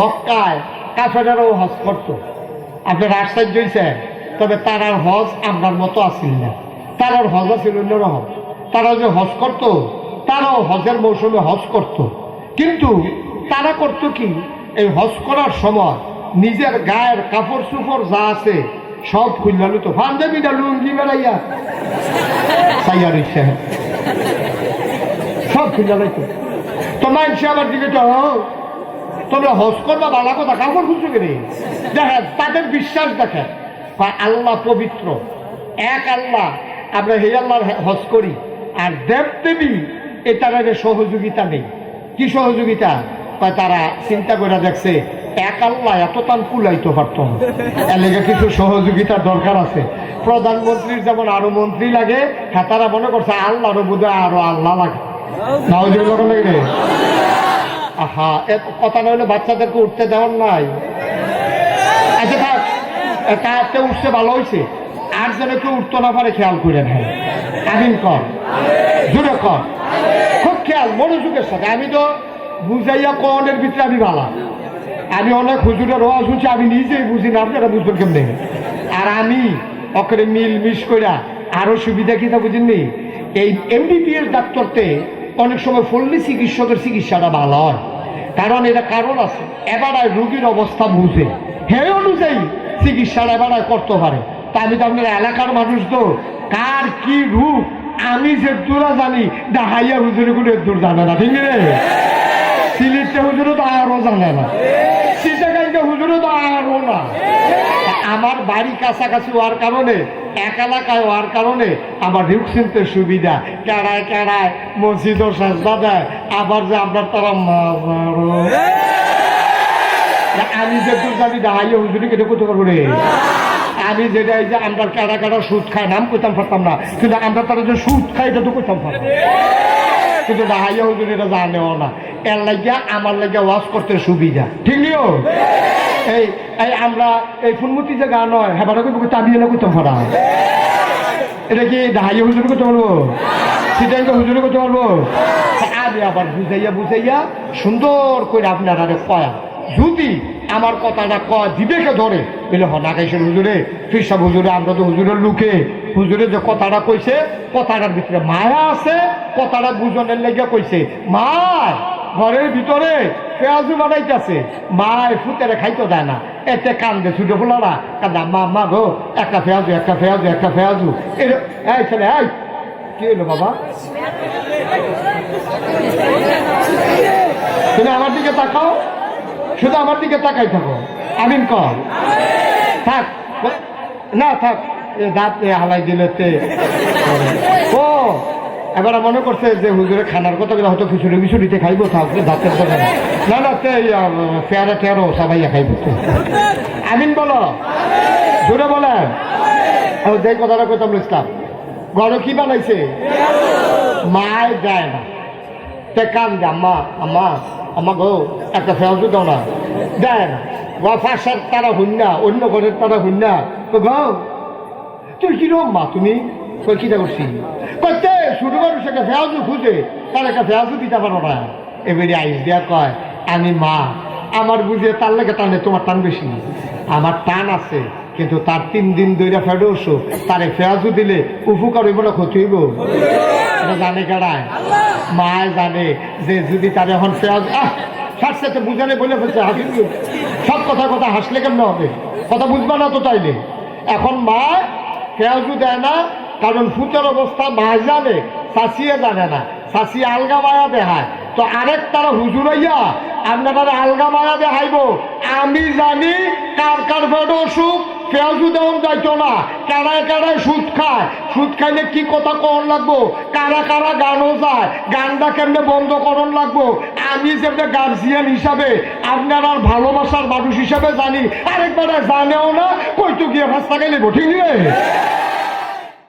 মক্কায় কাফেরারও হজ করত। তবে তারার হজ আপনার মতো আসিল না। তারার হজ আছিল অন্যরকম। তারা যে হজ করত, তারাও হজের মৌসুমে হজ করত। কিন্তু তারা করত কি? এই হজ করার সময় নিজের গায়ের কাপড় চুপড় যা আছে সব খুললা লুতো পাঞ্জাবিটা লুঙ্গি বেড়াইয়া। সাইয়া রইছে। সব খুললা লাইতো। তো মানছে আমার দিকে তো তোমরা হজ করবা, বালা কথা কাপড় খুঁজছো কেন? দেখেন, তাদের বিশ্বাস দেখেন। আল্লাহ পবিত্র। এক আল্লাহ, আমরা হে আল্লাহর হজ করি। আর দেব দেবী, এটার আগে সহযোগিতা নেই। কি সহযোগিতা? তারা চিন্তা করে দেখছে, এক আল্লাহ এত তান কুলাইতে পারত লেগে কিছু সহযোগিতার দরকার আছে। প্রধানমন্ত্রীর যেমন আরও মন্ত্রী লাগে হ্যাঁ তারা মনে করছে আল্লাহরও বোধ আরও আল্লাহ লাগে। নাওজুবিল্লাহ লাগে আহা এত কথা নইলে বাচ্চাদেরকে উঠতে দেওয়ার নাই। আচ্ছা থাক। তাতে উঠতে ভালো হয়েছে আর যেন কেউ উঠতে না পারে, খেয়াল করে নেয় আমিন কর। জুড়ে কর। খুব খেয়াল, মনোযোগের সাথে। আমি তো বুঝাইয়া কনের ভিতরে আমি ভালা আমি অনেক হুজুরের রোয়া শুনছি, আমি নিজেই বুঝি না, আপনারা বুঝবেন কেমনে? আর আমি অকরে মিল মিস কইরা আরও সুবিধা কিনা বুঝেননি? এই এমবিবিএস ডাক্তারতে অনেক সময় ফল্লি চিকিৎসকের চিকিৎসাটা ভালো হয়। কারণ এটা কারণ আছে। এবারায় রুগীর অবস্থা বুঝে। হে অনুযায়ী চিকিৎসাটা এবারায় করতে পারে। তা আমি তো আপনার এলাকার মানুষ তো। কার কি রূপ? আমি যে দূরা জানি ডাহাইয়া হুজুরে কোনো দূর জানে না, ঠিক রে সিলিটটা হুজুরে তো আরও জানে না সিটাগাইকে হুজুরে তো আরও না আমার বাড়ি কাছাকাছি হওয়ার কারণে এক এলাকায় হওয়ার কারণে আমার চিনতে সুবিধা। কেড়ায় কেড়ায় মসজিদও সাজদা দেয়, আবার যে আপনার তারা আমি যে তোর জানি দাঁড়াইয়া হুজুরি কেটে করতে পারব রে। আমি যেটা এই যে আমরা কেড়া কেড়া সুদ খাই নাম করতাম পারতাম না। কিন্তু আমরা তারা যে সুদ খাই এটা তো করতাম পারতাম কিন্তু দাঁড়াইয়া হুজুরি এটা জানেও না। এর লাগিয়া, আমার লাগিয়া ওয়াশ করতে সুবিধা। ঠিক নিও? এই এই আমরা এই ফুলমতি যে গান হয় কিন্তু চাবিয়ে না করতাম পারা এটা কি দাঁড়িয়ে হুজুরি করতে পারব? সেটাই হুজুরি করতে পারব? আমি আবার বুঝাইয়া বুঝাইয়া সুন্দর করে আপনারা কয়া। যদি আমার কথাটা ক দিবেকে ধরে, বলে, হ নাকাইশের হুজুরে ফিরসাব হুজুরে, আমরা তো হুজুরের লুকে। হুজুরে যে কথাটা কইছে, কথাটার ভিতরে মায়া আছে, কথাটা বুঝনের লেগে কইছে, মায় ঘরের ভিতরে পেঁয়াজু বানাইতেছে। মায় ফুতেরে খাইতে দেয় না। এতে কান্দে ছুটে ফুলারা। কান্দা, মা মা গো, একটা পেঁয়াজু একটা পেঁয়াজু একটা পেঁয়াজু। এই ছেলে, এই! কি হলো বাবা? তুমি আমার দিকে তাকাও। শুধু আমার দিকে তাকাই থাকো। আমিন কর। থাক। না, থাক। দাঁত হালাই দিলে ও! এবার মনে করছে যে হুজুরে খানার কথা হয়তো খিচুড়ি মিচুড়িতে খাইবো থাকবে দাঁতের কথা না। না না, তে ফেয়ারে টেয়ারো সবাই খাইবো। আমিন বলো। জোরে বলেন। যে কথাটা কইতাম ইসলাম ঘরে কি বানাইছে? মায় যায় না। তে কান দে, আম্মা আম্মা আম্মা গো, একটা ফেরত দাও না। দেয় না। গা তারা হুন না, অন্য ঘরের তারা হুন না। তো গো, তুই কিরম মা তুমি? কই কিটা করছি করতে শুরু মানুষ একটা ফেয়াজু খুঁজে, তার একটা ফেয়াজু দিতে পারো না। এবারে আইস দিয়া কয়, আমি মা, আমার বুঝে তার লাগে টানে, তোমার টান বেশি। আমার টান আছে, কিন্তু তার তিন দিন ধরে ফেডো অসুখ তারে ফেয়াজু দিলে উপকার হইব না, ক্ষতি হইব। এটা জানে কেডায় মায় জানে যে যদি তার এখন ফেয়াজ আহ সাথে সাথে বুঝানে বলে ফেলছে হাসি সব কথা কথা হাসলে কেমন হবে? কথা বুঝবা না তো তাইলে। এখন মা পেঁয়াজও দেয় না কারণ ফুটের অবস্থা মা জানে শাসিয়ে জানে না শাসিয়ে আলগা মায়া দেখায়। তো আরেক তারা হুজুরাইয়া আপনারা আলগা মায়া দেখাইব। আমি জানি কার কার পেট অসুখ পেঁয়াজু দেওয়ান যাইতো না। কারায় কারায় সুদ খায়। সুদ খাইলে কি কথা কখন লাগবো? কারা কারা গানও যায়, গানটা কেমনে বন্ধ করণ লাগবো? আমি যেমনি গার্জিয়ান হিসাবে, আপনার ভালোবাসার মানুষ হিসাবে জানি। আরেকবার জানেও না, কইতো গিয়ে ভাস্তা গেলে ঠিক নেই